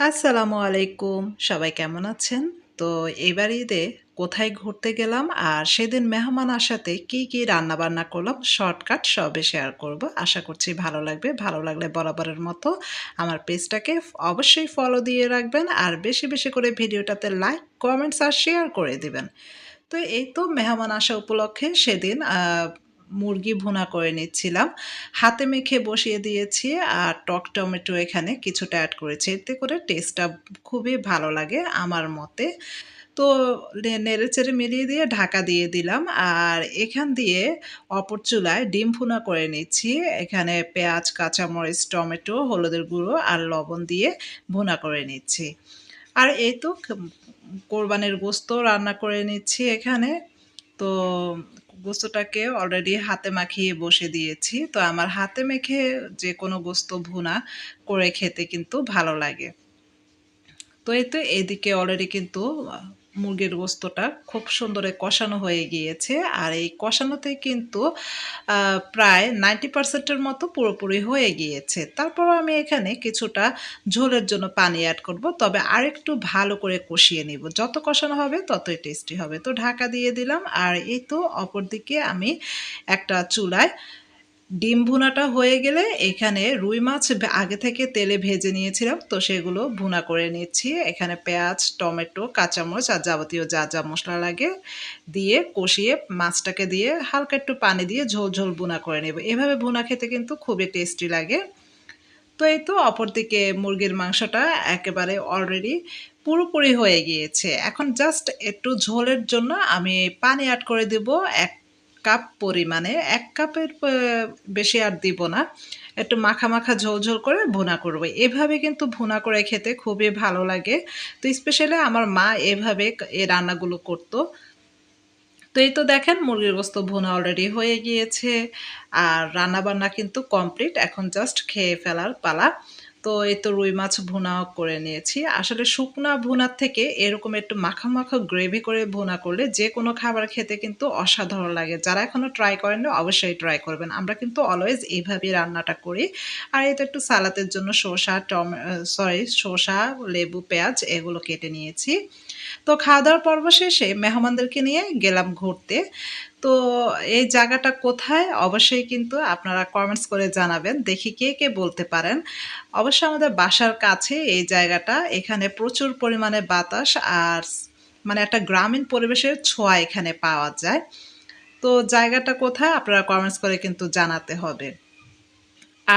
আসসালামু আলাইকুম। সবাই কেমন আছেন? তো এবার ঈদে কোথায় ঘুরতে গেলাম আর সেদিন মেহমান আসাতে কি, কি রান্না বান্না করলাম শর্টকাট সবই শেয়ার করব। আশা করছি ভালো লাগবে। ভালো লাগলে বরাবরের মতো আমার পেজটাকে অবশ্যই ফলো দিয়ে রাখবেন আর বেশি, বেশি করে ভিডিওটাতে লাইক, কমেন্টস আর শেয়ার করে দিবেন। তো এই তো মেহমান আসা উপলক্ষে সেদিন মুরগি ভুনা করে নিচ্ছিলাম। হাতে মেখে বসিয়ে দিয়েছি আর টক টমেটো এখানে কিছুটা অ্যাড করেছি। এতে করে টেস্টটা খুবই ভালো লাগে আমার মতে। তো নে নেড়েচেড়ে মিলিয়ে দিয়ে ঢাকা দিয়ে দিলাম। আর এখান দিয়ে অপর চুলায় ডিম ফুনা করে নিচ্ছি। এখানে পেঁয়াজ, কাঁচামরিচ, টমেটো, হলুদের গুঁড়ো আর লবণ দিয়ে ভুনা করে নিচ্ছি। আর এই তো কোরবানির গোশত রান্না করে নিচ্ছি এখানে। তো গোস্তটাকে অলরেডি হাতে মাখিয়ে বসে দিয়েছি। তো আমার হাতে মেখে যে কোনো গোস্ত ভুনা করে খেতে কিন্তু ভালো লাগে। তো এই তো এদিকে অলরেডি কিন্তু মুরগির গোস্তটা খুব সুন্দরে কষানো হয়ে গিয়েছে। আর এই কষানোতে কিন্তু প্রায় 90% এর মতো পুরোপুরি হয়ে গিয়েছে। তারপরও আমি এখানে কিছুটা ঝোলের জন্য পানি অ্যাড করব। তবে আরেকটু ভালো করে কষিয়ে নিব। যত কষানো হবে, ততই টেস্টি হবে। তো ঢাকা দিয়ে দিলাম। আর এই তো অপরদিকে আমি একটা চুলায় ডিম ভুনাটা হয়ে গেলে এখানে রুই মাছ আগে থেকে তেলে ভেজে নিয়েছিলাম। তো সেগুলো ভুনা করে নিচ্ছি। এখানে পেঁয়াজ, টমেটো, কাঁচামরিচ আর যাবতীয় যা, যা মশলা লাগে দিয়ে কষিয়ে মাছটাকে দিয়ে হালকা একটু পানি দিয়ে ঝোল, ঝোল ভুনা করে নেব। এভাবে ভুনা খেতে কিন্তু খুবই টেস্টি লাগে। তো এই তো অপরদিকে মুরগির মাংসটা একেবারে অলরেডি পুরোপুরি হয়ে গিয়েছে। এখন জাস্ট একটু ঝোলের জন্য আমি পানি এড করে দিব ১ কাপ পরিমাণে। এক কাপের বেশি আর দিব না। একটু মাখা, মাখা ঝোল, ঝোল করে ভুনা করব। এভাবে কিন্তু ভুনা করে খেতে খুবই ভালো লাগে। তো স্পেশালি আমার মা এভাবে এই রান্নাগুলো করত। তো এই তো দেখেন মুরগির গোস্ত ভুনা অলরেডি হয়ে গিয়েছে। আর রান্নাবান্না কিন্তু কমপ্লিট। এখন জাস্ট খেয়ে ফেলার পালা। তো এই তো রুই মাছ ভুনাও করে নিয়েছি। আসলে শুকনা ভুনার থেকে এরকম একটু মাখা, মাখা গ্রেভি করে ভুনা করলে যে কোনো খাবার খেতে কিন্তু অসাধারণ লাগে। যারা এখনও ট্রাই করেননি অবশ্যই ট্রাই করবেন। আমরা কিন্তু অলওয়েজ এইভাবেই রান্নাটা করি। আর তো একটু সালাদের জন্য শসা, টমে সরি শসা, লেবু, পেঁয়াজ এগুলো কেটে নিয়েছি। তো খাওয়া-দাওয়ার পর্ব শেষে মেহমানদেরকে নিয়ে গেলাম ঘুরতে। তো এই জায়গাটা কোথায়? অবশ্যই কিন্তু আপনারা কমেন্টস করে জানাবেন। দেখি কে, কে বলতে পারেন। অবশ্যই আমাদের বাসার কাছে এই জায়গাটা। এখানে প্রচুর পরিমাণে বাতাস আর মানে একটা গ্রামীণ পরিবেশের ছোঁয়া এখানে পাওয়া যায়। তো জায়গাটা কোথায়? আপনারা কমেন্টস করে কিন্তু জানাতে হবে।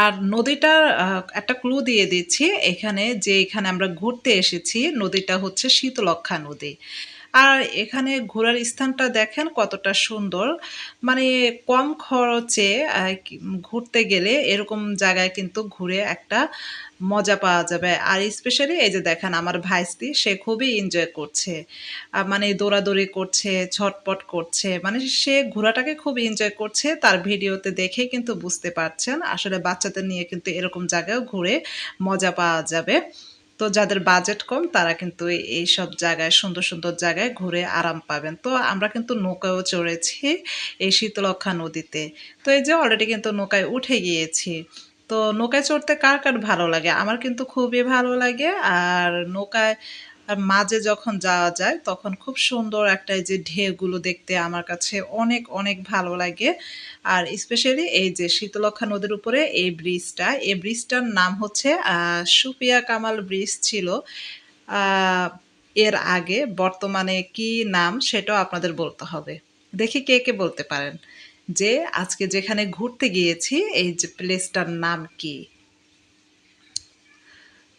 আর নদীটার একটা ক্লু দিয়ে দিচ্ছি। এখানে যে এখানে আমরা ঘুরতে এসেছি, নদীটা হচ্ছে শীতলক্ষ্যা নদী। আর এখানে ঘোরার স্থানটা দেখেন কতটা সুন্দর। মানে কম খরচে ঘুরতে গেলে এরকম জায়গায় কিন্তু ঘুরে একটা মজা পাওয়া যাবে। আর স্পেশালি এই যে দেখেন আমার ভাইস্তি সে খুবই এনজয় করছে। মানে দৌড়াদৌড়ি করছে, ছটপট করছে। মানে সে ঘোরাটাকে খুব এনজয় করছে। তার ভিডিওতে দেখেই কিন্তু বুঝতে পারছেন। আসলে বাচ্চাদের নিয়ে কিন্তু এরকম জায়গায়ও ঘুরে মজা পাওয়া যাবে। তো যাদের বাজেট কম তারা কিন্তু এই সব জায়গায় সুন্দর, সুন্দর জায়গায় ঘুরে আরাম পাবেন। তো আমরা কিন্তু নৌকায়ও চড়েছি এই শীতলক্ষা নদীতে। তো এই যে অলরেডি কিন্তু নৌকায় উঠে গিয়েছি। তো নৌকায় চড়তে কার, কার ভালো লাগে? আমার কিন্তু খুবই ভালো লাগে। আর নৌকায় আ মাঝে যখন যাওয়া যায় তখন খুব সুন্দর একটা এই যে ঢেউগুলো দেখতে আমার কাছে অনেক, অনেক ভালো লাগে। আর স্পেশালি এই যে শীতলক্ষ্যা নদীর উপরে এই ব্রিজটা, এই ব্রিজটার নাম হচ্ছে সুপিয়া কামাল ব্রিজ ছিল। এর আগে বর্তমানে কি নাম সেটাও আপনাদের বলতে হবে। দেখি কে, কে বলতে পারেন? যে আজকে যেখানে ঘুরতে গিয়েছি এই যে প্লেসটার নাম কি?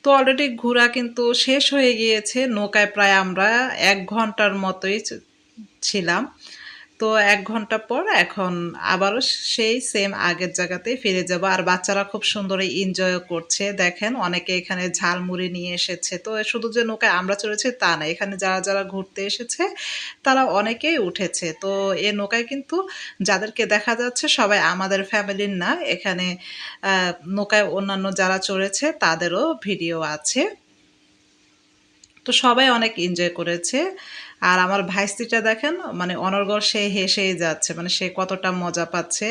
তো অলরেডি ঘোরা কিন্তু শেষ হয়ে গিয়েছে। নৌকায় প্রায় আমরা এক ঘণ্টার মতোই ছিলাম। তো এক ঘণ্টা পর এখন আবারও সেই সেম আগের জায়গাতেই ফিরে যাব। আর বাচ্চারা খুব সুন্দর এনজয়ও করছে। দেখেন অনেকে এখানে ঝালমুড়ি নিয়ে এসেছে। তো শুধু যে নৌকায় আমরা চড়েছি তা না। এখানে যারা, যারা ঘুরতে এসেছে তারা অনেকেই উঠেছে। তো এ নৌকায় কিন্তু যাদেরকে দেখা যাচ্ছে সবাই আমাদের ফ্যামিলির না। এখানে নৌকায় অন্যান্য যারা চড়েছে তাদেরও ভিডিও আছে। তো সবাই অনেক এনজয় করেছে। আর আমার ভাইস্তিটা দেখেন মানে অনর্গল সে হেসেই যাচ্ছে মানে সে কতটা মজা পাচ্ছে,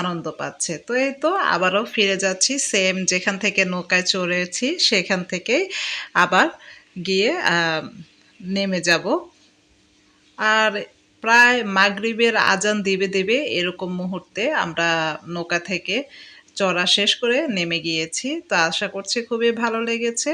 আনন্দ পাচ্ছে। তো এই তো আবারও ফিরে যাচ্ছি সেম যেখান থেকে নৌকায় চড়েছি সেখান থেকেই আবার গিয়ে নেমে যাব। আর প্রায় মাগরিবের আজান দিবে দেবে এরকম মুহূর্তে আমরা নৌকা থেকে চড়া শেষ করে নেমে গিয়েছি। তো আশা করছি খুবই ভালো লেগেছে।